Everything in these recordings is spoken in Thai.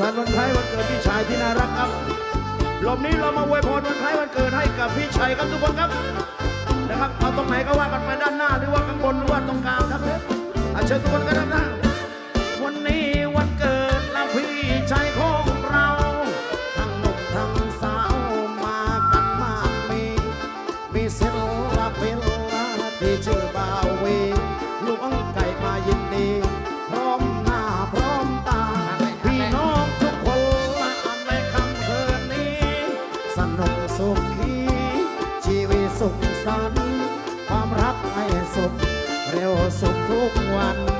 สานวันคล้ายวันเกิดพี่ชายที่น่ารักครับลมนี้เรามาอวยพรวันคล้ายวันเกิดให้กับพี่ชายครับทุกคนครับนะครับเอาตรงไหนก็ว่ากันไปด้านหน้าหรือว่าข้างบนหรือว่าตรงกลางครับเอาเชิญทุกคนกันด้นะ สุข เร็วสุดทุกวัน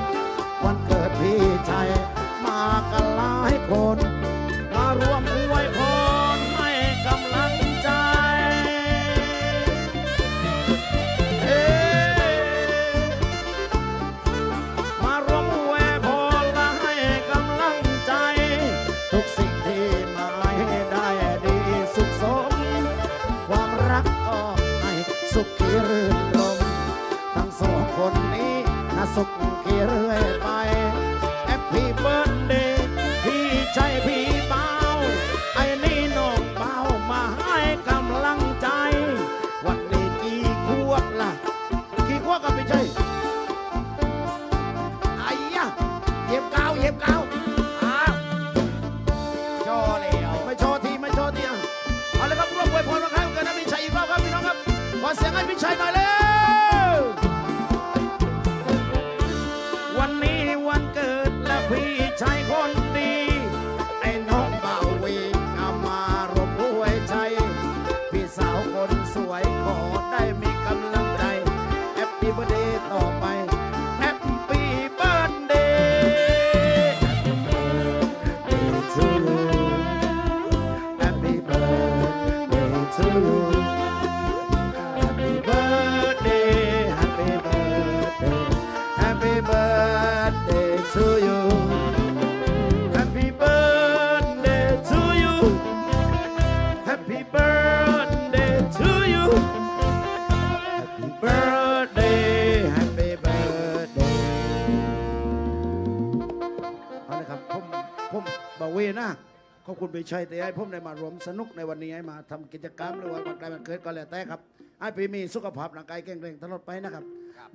ขอบคุณพี่ชัยที่ให้ผมได้มารวมสนุกในวันนี้ให้มาทำกิจกรรมหรือว่าวันใกล้วันเกิดก็แล้วแต่ครับไอ้พี่มีสุขภาพร่างกายแข็งแรงตลอดไปนะครับ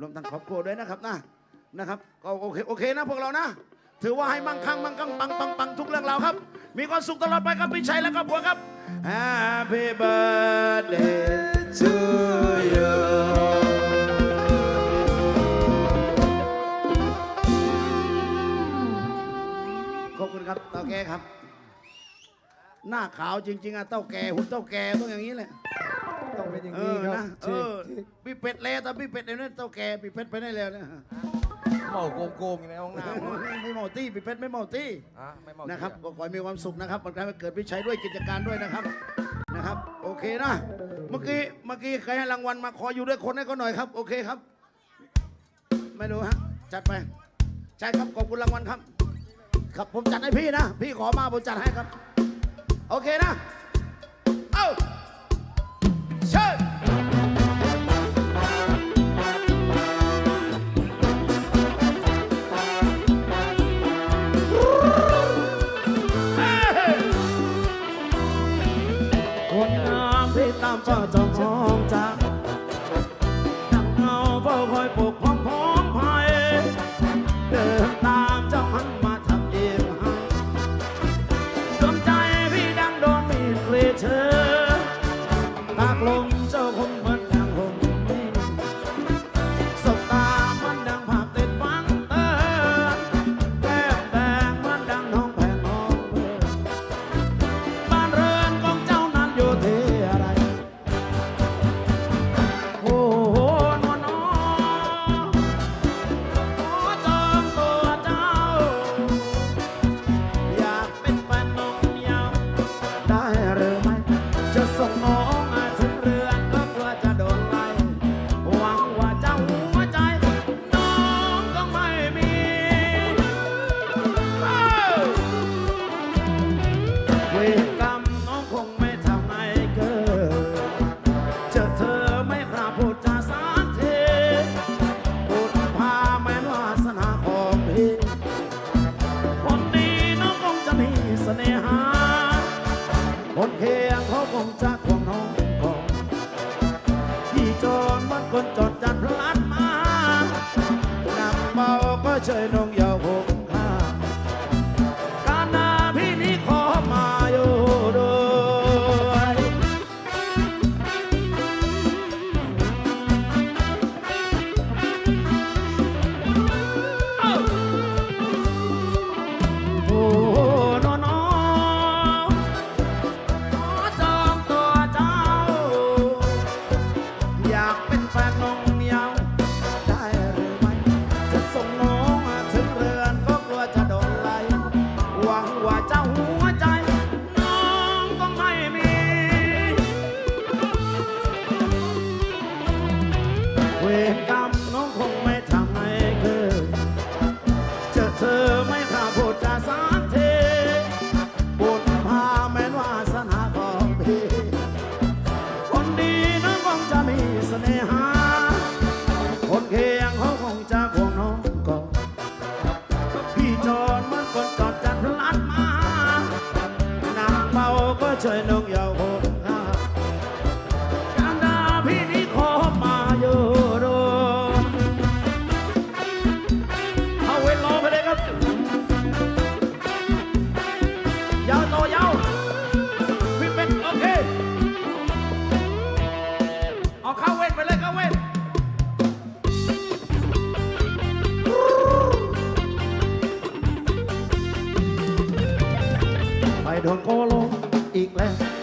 รวมทั้งครอบครัวด้วยนะครับนะนะครับก็โอเคโอเคนะพวกเรานะ ถือว่าให้มั่งคั่งมั่งคั่งปังปังปังทุกเรื่องราวครับ มีความสุขตลอดไปครับพี่ชัยและครอบครัวครับ Happy birthday to you ขอบคุณครับต่อแก้ครับ หน้าขาวจริง ๆอะเต้าแกหุ่นเต้าแกต้องอย่างนี้แหละต้องเป็นอย่างเอนี้อครับนะเอที่อที่พี่เป็ดแล้วแต่พี่เป็ดเดี๋ยวนี้เต้าแกพี่เป็ดไปได้แล้วเนี่ยเมาโกงๆอยู่ในห้องน้ำไม่เมาตี้พี่เป็ดไม่เมาตี้ อะไม่เมานะครับเก็ขอให้มีความสุขนะครับวันคล้ายวันเกิดพี่ชัยด้วยกิจการด้วยนะครับนะครับ โอเคนะ เมื่อกี้เมื่อกี้ใครให้รางวัลมาขออยู่ด้วยคนให้เขาหน่อยครับ โอเคครับ ไม่รู้ฮะจัดไปใช่ครับขอบคุณรางวัลครับ ครับผมจัดให้พี่นะ พี่ขอมาผมจัดให้ครับ โอเคนะ เอ้า เชิญคนงามที่ตามเฝ้าจองห้อง ก็ หวังว่าเจ้ ไปโดนโกโลอีกแล้ว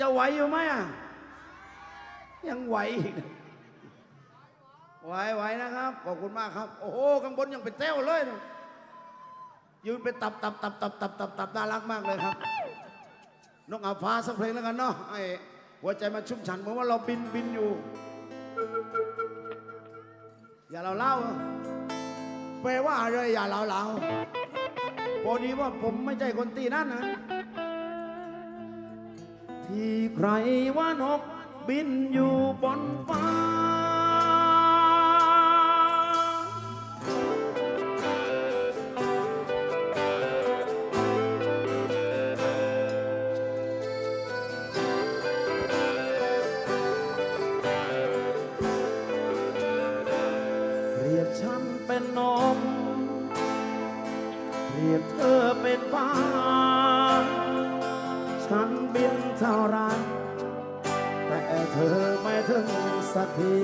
จะไหวอยู่ไหมอะยังไหวอีกไหวไหวนะครับ ขอบคุณมากครับ โอ้โหข้างบนยังเป็นเต้วเลยยืนเป็นตับตับตับตับตับตับตับน่ารักมากเลยครับนกอาฟ้าสักเพลงแล้วกันเนาะไอ้หัวใจมันชุ่มฉันเหมือนว่าเราบินบินอยู่ อย่าเราเล่าแปลว่าอะไรอย่าเราเล่าพอดีว่าผมไม่ใช่คนตีนั่นนะ ที่ใครว่านกบินอยู่บนฟ้า เรียกฉันเป็นนก เรียกเธอเป็นฟ้า เท่าไรแต่เธอไม่ถึงสักที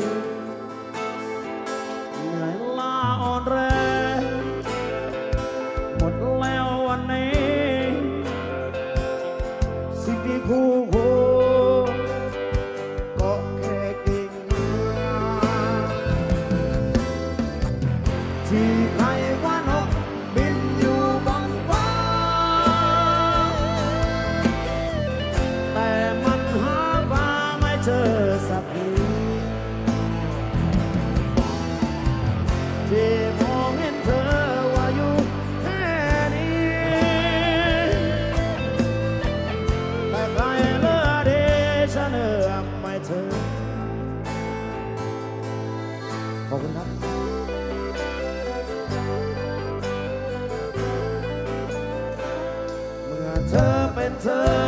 อ